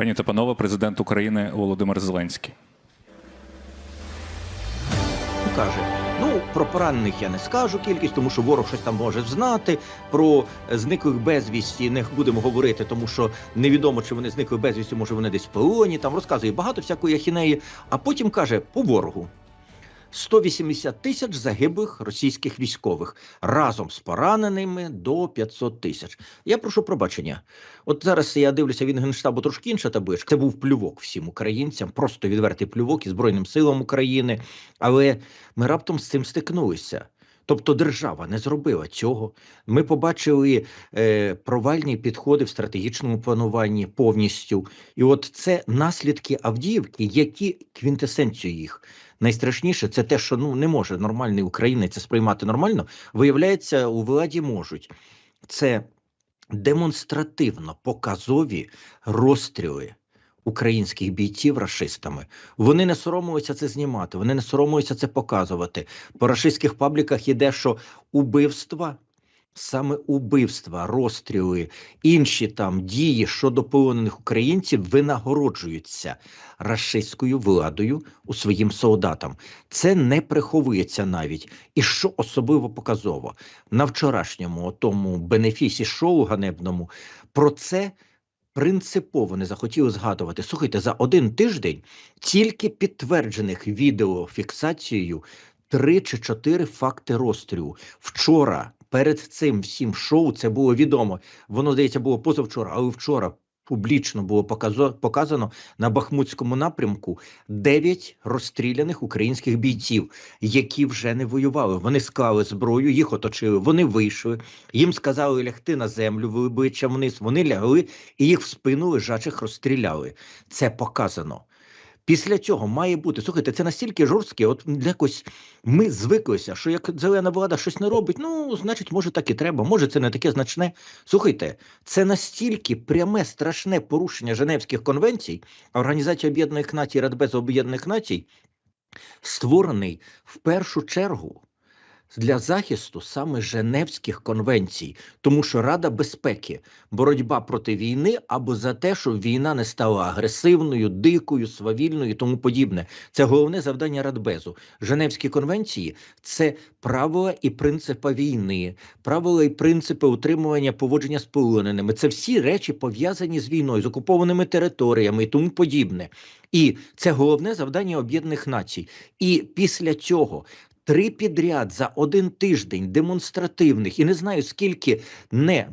Пані та панове, президент України Володимир Зеленський. каже: ну про поранених я не скажу кількість, тому що ворог щось там може знати. Про зниклих безвісті не будемо говорити, тому що невідомо, чи вони зникли безвісті, може вони десь в полоні. Там розказує багато всякої ахінеї. А потім каже по ворогу. 180 тисяч загиблих російських військових разом з пораненими до 500 тисяч. Я прошу пробачення. От зараз я дивлюся від генштабу трошки інша табличка. Це був плювок всім українцям, просто відвертий плювок і Збройним силам України. Але ми раптом з цим стикнулися. Тобто держава не зробила цього. Ми побачили е, провальні підходи в стратегічному плануванні повністю. І от це наслідки Авдіївки, які квінтесенцію їх. Найстрашніше це те, що ну не може нормальний українець сприймати нормально. Виявляється, у владі можуть. Це демонстративно показові розстріли українських бійців расистами Вони не соромилися це знімати, вони не соромилися це показувати. По рашистських пабліках іде, що убивства. Саме убивства, розстріли, інші там дії щодо полонених українців винагороджуються рашистською владою у своїм солдатам. Це не приховується навіть. І що особливо показово на вчорашньому тому бенефісі шоу ганебному про це принципово не захотіли згадувати. Слухайте, за один тиждень тільки підтверджених відеофіксацією три чи чотири факти розстрілу. Вчора перед цим всім шоу це було відомо. Воно здається було позавчора, але вчора. Публічно було показано на Бахмутському напрямку 9 розстріляних українських бійців, які вже не воювали. Вони склали зброю, їх оточили. Вони вийшли. Їм сказали лягти на землю, в обличчя вниз. Вони лягли і їх в спину лежачих розстріляли. Це показано. Після цього має бути. Слухайте, це настільки жорстке. От якось ми звиклися, що як зелена влада щось не робить, ну значить, може так і треба. Може, це не таке значне. Слухайте, це настільки пряме страшне порушення Женевських конвенцій, а Організація Об'єднаних Націй, Радбез Об'єднаних Націй, створений в першу чергу. Для захисту саме Женевських конвенцій, тому що Рада безпеки, боротьба проти війни або за те, щоб війна не стала агресивною, дикою, свавільною і тому подібне. Це головне завдання Радбезу. Женевські конвенції це правила і принципи війни, правила і принципи утримування поводження з полоненими. Це всі речі пов'язані з війною, з окупованими територіями і тому подібне. І це головне завдання Об'єднаних Націй. І після цього. Три підряд за один тиждень демонстративних, і не знаю скільки не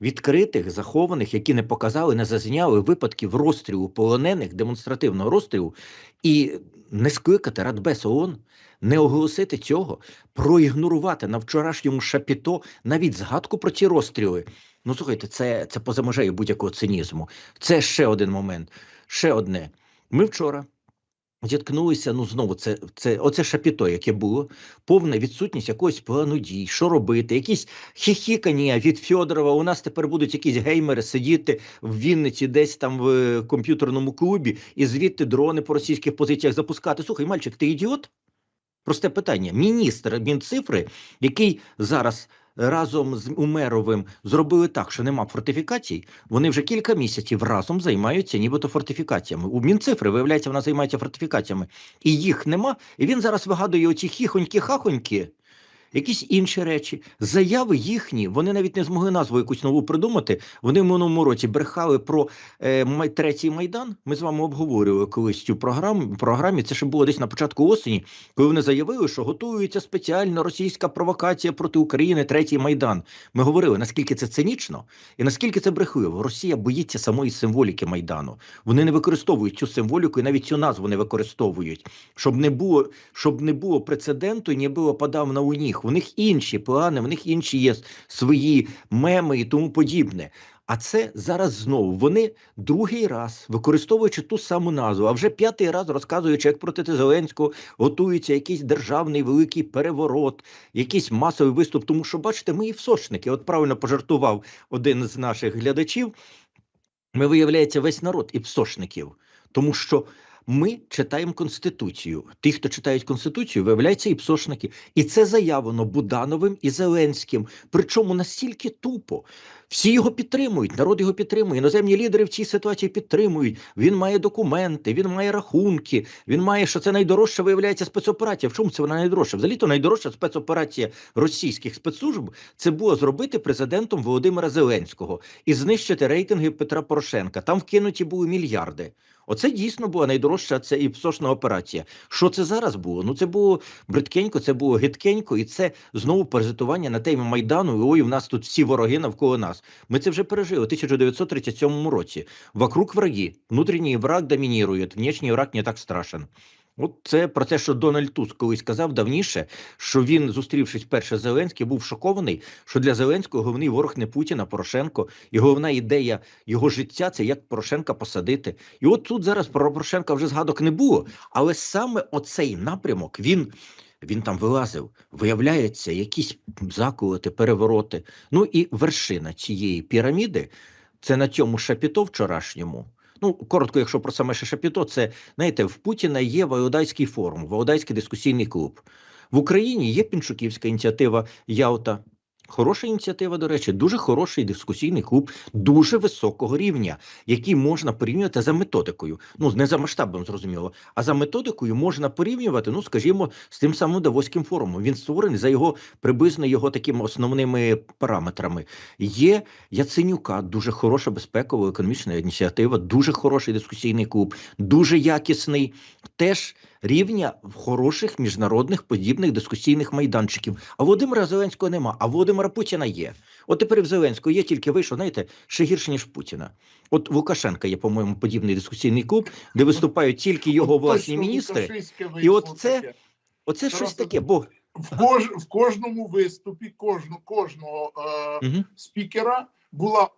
відкритих, захованих, які не показали, не зазняли випадків розстрілу полонених, демонстративного розстрілу, і не скликати Радбез ООН, не оголосити цього, проігнорувати на вчорашньому шапіто навіть згадку про ці розстріли. Ну слухайте, це, це поза межею будь-якого цинізму. Це ще один момент. Ще одне. Ми вчора зіткнулися, ну знову це, це оце шапіто, яке було, повна відсутність якогось плану дій, що робити, якісь хіхікання від Фьодорова. У нас тепер будуть якісь геймери сидіти в Вінниці, десь там в е, комп'ютерному клубі, і звідти дрони по російських позиціях запускати. Слухай, мальчик, ти ідіот? Просте питання. Міністр Мінцифри, який зараз разом з Умеровим зробили так, що нема фортифікацій, вони вже кілька місяців разом займаються нібито фортифікаціями. У Мінцифри, виявляється, вона займається фортифікаціями. І їх нема. І він зараз вигадує оці хіхоньки-хахоньки, якісь інші речі. Заяви їхні, вони навіть не змогли назву якусь нову придумати. Вони в минулому році брехали про е, третій майдан. Ми з вами обговорювали колись цю програму. Програмі це ще було десь на початку осені, коли вони заявили, що готується спеціальна російська провокація проти України, третій майдан. Ми говорили, наскільки це цинічно і наскільки це брехливо. Росія боїться самої символіки майдану. Вони не використовують цю символіку і навіть цю назву не використовують, щоб не було, щоб не було прецеденту і не було подав на у них. У них інші плани, в них інші є свої меми і тому подібне. А це зараз знову вони другий раз, використовуючи ту саму назву, а вже п'ятий раз розказуючи, як проти Зеленського готується якийсь державний великий переворот, якийсь масовий виступ. Тому що, бачите, ми і всошники. От правильно пожартував один з наших глядачів. Ми, виявляється, весь народ і псошників, тому що ми читаємо Конституцію. Ті, хто читають Конституцію, виявляється, і псошники. І це заявлено Будановим і Зеленським. Причому настільки тупо. Всі його підтримують, народ його підтримує. Іноземні лідери в цій ситуації підтримують. Він має документи, він має рахунки. Він має, що це найдорожча виявляється спецоперація. В чому це вона найдорожча? Взагалі то найдорожча спецоперація російських спецслужб це було зробити президентом Володимира Зеленського і знищити рейтинги Петра Порошенка. Там вкинуті були мільярди. Оце дійсно була найдорожча це і псошна операція. Що це зараз було? Ну це було бридкенько, це було гидкенько, і це знову паразитування на темі майдану. І ой, у нас тут всі вороги навколо нас. Ми це вже пережили у 1937 році. Вокруг враги, внутрішній враг домінірує, внешній враг не так страшен. От це про те, що Дональд Туск колись сказав давніше, що він, зустрівшись перше з Зеленським, був шокований, що для Зеленського головний ворог не Путін, а Порошенко, і головна ідея його життя це як Порошенка посадити. І от тут зараз про Порошенка вже згадок не було, але саме оцей напрямок він. Він там вилазив, виявляється, якісь заколоти, перевороти. Ну і вершина цієї піраміди це на цьому шапіто вчорашньому. Ну, коротко, якщо про саме шапіто, це знаєте, в Путіна є Валодайський форум, Валодайський дискусійний клуб. В Україні є Пінчуківська ініціатива Ялта. Хороша ініціатива, до речі, дуже хороший дискусійний клуб, дуже високого рівня, який можна порівнювати за методикою. Ну, не за масштабом, зрозуміло, а за методикою можна порівнювати, ну, скажімо, з тим самим Давоським форумом. Він створений за його приблизно його такими основними параметрами. Є Яценюка, дуже хороша безпекова економічна ініціатива, дуже хороший дискусійний клуб, дуже якісний. Теж рівня хороших міжнародних подібних дискусійних майданчиків. А Володимира Зеленського нема, а Володимира Путіна є. От тепер в Зеленського є тільки вийшов, знаєте, ще гірше, ніж Путіна. От в Лукашенка є, по-моєму, подібний дискусійний клуб, де виступають тільки його власні міністри. І от це- Оце щось таке, бо в, кож, в кожному виступі кожну, кожного е, Мгм. спікера була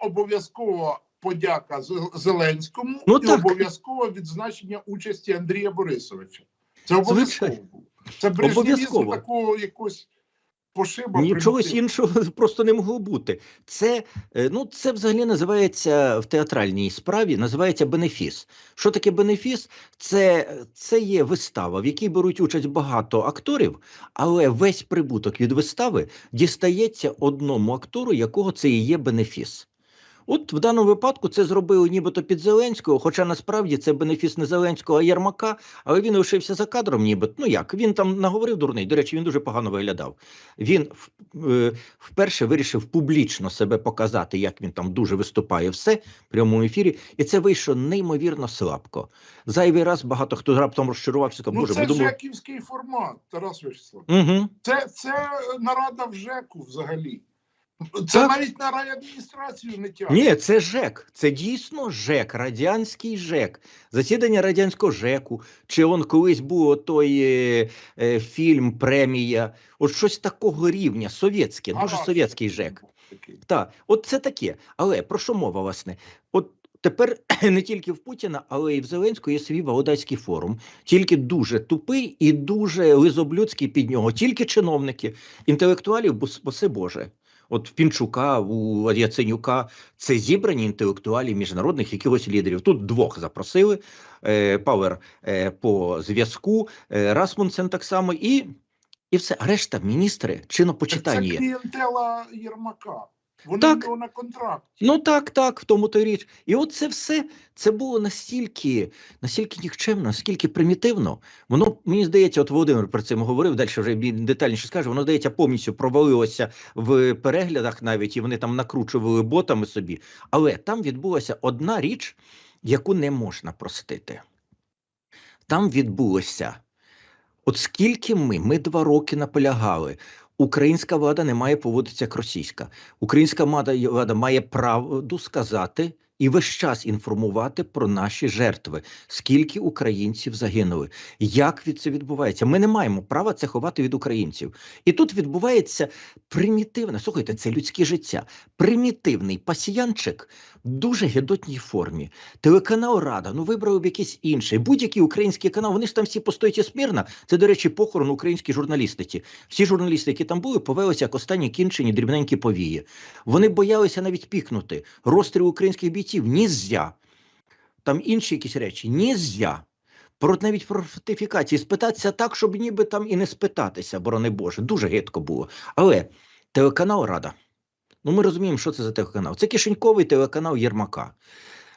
обов'язкова подяка Зеленському Ну, і так. обов'язкове відзначення участі Андрія Борисовича. Це обов'язково було. Це Обов'язково. такого якось пошиба. Нічогось іншого просто не могло бути. Це е, ну це взагалі називається в театральній справі. Називається бенефіс. Що таке бенефіс? Це, це є вистава, в якій беруть участь багато акторів, але весь прибуток від вистави дістається одному актору, якого це і є бенефіс. От в даному випадку це зробили нібито під Зеленського, хоча насправді це бенефіс не Зеленського, а Єрмака, але він лишився за кадром, ніби. Ну як, він там наговорив дурний. До речі, він дуже погано виглядав. Він е, вперше вирішив публічно себе показати, як він там дуже виступає все в прямому ефірі, і це вийшло неймовірно слабко. Зайвий раз багато хто раптом розчарувався, сказав, Ну, боже, це думали. жеківський формат, Тарас Вячеслав. Угу. Це, це нарада в ЖЕКу взагалі. Це Так. навіть на райадміністрацію не тягне. Ні, це ЖЕК. Це дійсно ЖЕК, радянський ЖЕК. Засідання радянського ЖЕКу. Чи он колись був той е, е, фільм, премія, от щось такого рівня, совєтське, дуже совєтський ЖЕК. Так, от це таке. Але про що мова, власне? От тепер не тільки в Путіна, але і в Зеленського є свій Володайський форум. Тільки дуже тупий і дуже лизоблюдський під нього. Тільки чиновники, інтелектуалів, бо спаси Боже. От в Пінчука, у Яценюка це зібрані інтелектуалів міжнародних якихось лідерів. Тут двох запросили. Е, Павер е, по зв'язку, е, Расмунсен так само, і, і все. А решта міністри чинопочитання. Це клієнтела Єрмака. Вони Так. на контракті. Ну так, так, в тому то й річ. І от це все це було настільки, настільки нікчемно, настільки примітивно. Воно мені здається, от Володимир про це говорив, далі вже детальніше скаже. Воно здається, повністю провалилося в переглядах навіть, і вони там накручували ботами собі. Але там відбулася одна річ, яку не можна простити. Там відбулося. От скільки ми, ми два роки наполягали, українська влада не має поводитися як російська. Українська влада, має правду сказати і весь час інформувати про наші жертви, скільки українців загинули, як від це відбувається. Ми не маємо права це ховати від українців. І тут відбувається примітивне, слухайте, це людське життя. Примітивний пасіянчик в дуже гидотній формі. Телеканал Рада, ну вибрали б якийсь інший. Будь-який український канал, вони ж там всі постоять смірно. Це, до речі, похорон українській журналістиці. Всі журналісти, які там були, повелися як останні кінчені дрібненькі повії. Вони боялися навіть пікнути. Розстріл українських бійців нізя. Там інші якісь речі нізя. Про навіть про фортифікації спитатися так, щоб ніби там і не спитатися, борони Боже. Дуже гидко було. Але телеканал Рада. Ну, ми розуміємо, що це за телеканал. Це кишеньковий телеканал Єрмака.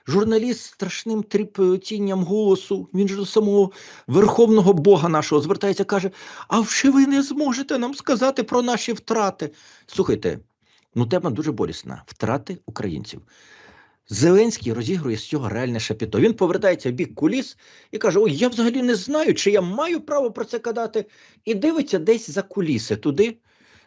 Журналіст страшним тріпотінням голосу, він ж до самого верховного Бога нашого звертається, каже: А чи ви не зможете нам сказати про наші втрати? Слухайте, ну тема дуже болісна: втрати українців. Зеленський розігрує з цього реальне шапіто. Він повертається в бік куліс і каже: Ой, я взагалі не знаю, чи я маю право про це казати, і дивиться десь за куліси туди.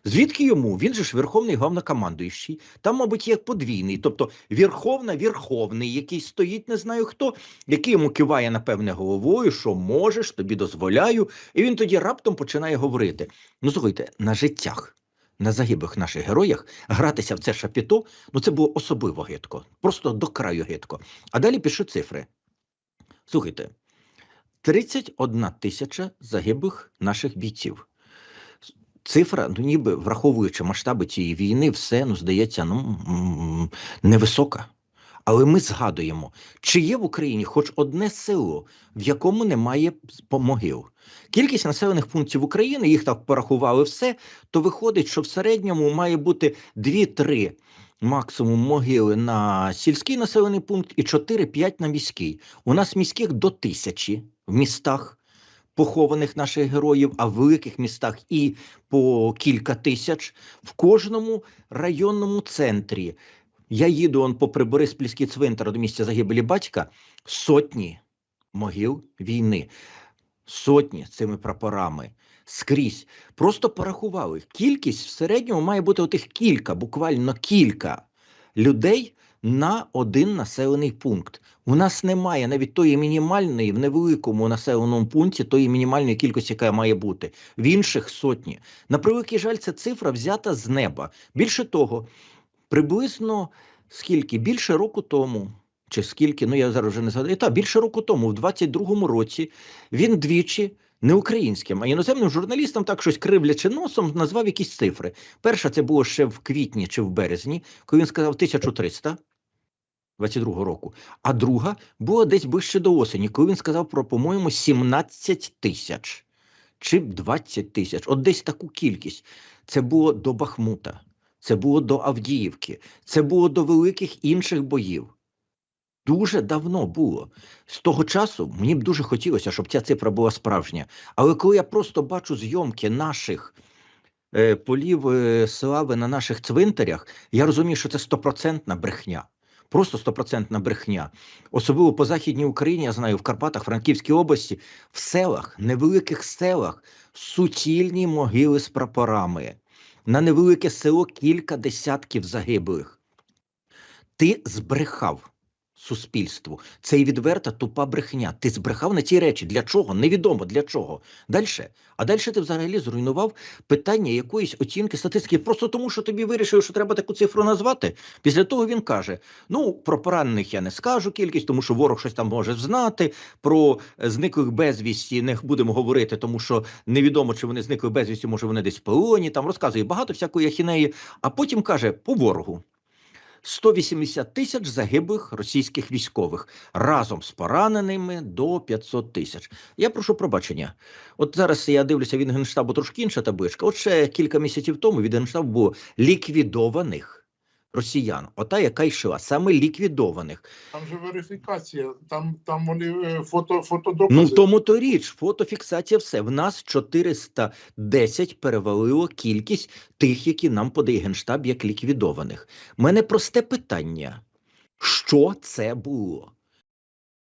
Звідки йому? Він же ж верховний головнокомандуючий. Там, мабуть, є подвійний, тобто верховна, верховний, який стоїть, не знаю хто, який йому киває, напевне, головою, що можеш, тобі дозволяю. І він тоді раптом починає говорити: ну слухайте, на життях, на загиблих наших героях гратися в це шапіто, ну це було особливо гидко, просто до краю гидко. А далі пишу цифри. Слухайте, 31 тисяча загиблих наших бійців. Цифра, ну ніби враховуючи масштаби цієї війни, все ну здається, ну невисока. Але ми згадуємо, чи є в Україні хоч одне село, в якому немає могил. Кількість населених пунктів України, їх так порахували все, то виходить, що в середньому має бути 2-3 максимум могили на сільський населений пункт і 4-5 на міський. У нас міських до тисячі в містах похованих наших героїв, а в великих містах і по кілька тисяч в кожному районному центрі. Я їду он попри Бориспільський цвинтар до місця загибелі батька. Сотні могил війни, сотні цими прапорами скрізь. Просто порахували. Кількість в середньому має бути отих кілька, буквально кілька людей на один населений пункт. У нас немає навіть тої мінімальної в невеликому населеному пункті, тої мінімальної кількості, яка має бути. В інших сотні. На превеликий жаль, ця цифра взята з неба. Більше того, приблизно скільки? Більше року тому. Чи скільки, ну я зараз вже не згадаю. Та більше року тому, в 22-му році, він двічі не українським, а іноземним журналістам так щось кривлячи носом, назвав якісь цифри. Перша це було ще в квітні чи в березні, коли він сказав 1300 22 року. А друга була десь ближче до осені, коли він сказав про, по-моєму, 17 тисяч чи 20 тисяч. От десь таку кількість. Це було до Бахмута, це було до Авдіївки, це було до великих інших боїв. Дуже давно було. З того часу мені б дуже хотілося, щоб ця цифра була справжня. Але коли я просто бачу зйомки наших е, полів е, слави на наших цвинтарях, я розумію, що це стопроцентна брехня. Просто стопроцентна брехня. Особливо по Західній Україні, я знаю, в Карпатах, Франківській області, в селах, невеликих селах, суцільні могили з прапорами. На невелике село кілька десятків загиблих. Ти збрехав суспільству. Це і відверта тупа брехня. Ти збрехав на ті речі. Для чого? Невідомо для чого. Дальше. А далі ти взагалі зруйнував питання якоїсь оцінки статистики, просто тому, що тобі вирішили, що треба таку цифру назвати. Після того він каже: ну про поранених я не скажу кількість, тому що ворог щось там може знати. Про е, зниклих безвісті не будемо говорити, тому що невідомо, чи вони зникли безвісті, може вони десь в полоні. Там розказує багато всякої ахінеї. А потім каже по ворогу. 180 тисяч загиблих російських військових разом з пораненими до 500 тисяч. Я прошу пробачення. От зараз я дивлюся від генштабу трошки інша табличка. От ще кілька місяців тому від генштабу було ліквідованих росіян. Ота, яка йшла, саме ліквідованих. Там же верифікація, там, там вони е, фото, фотодокази. Ну тому то річ, фотофіксація, все. В нас 410 перевалило кількість тих, які нам подає генштаб як ліквідованих. У мене просте питання: що це було?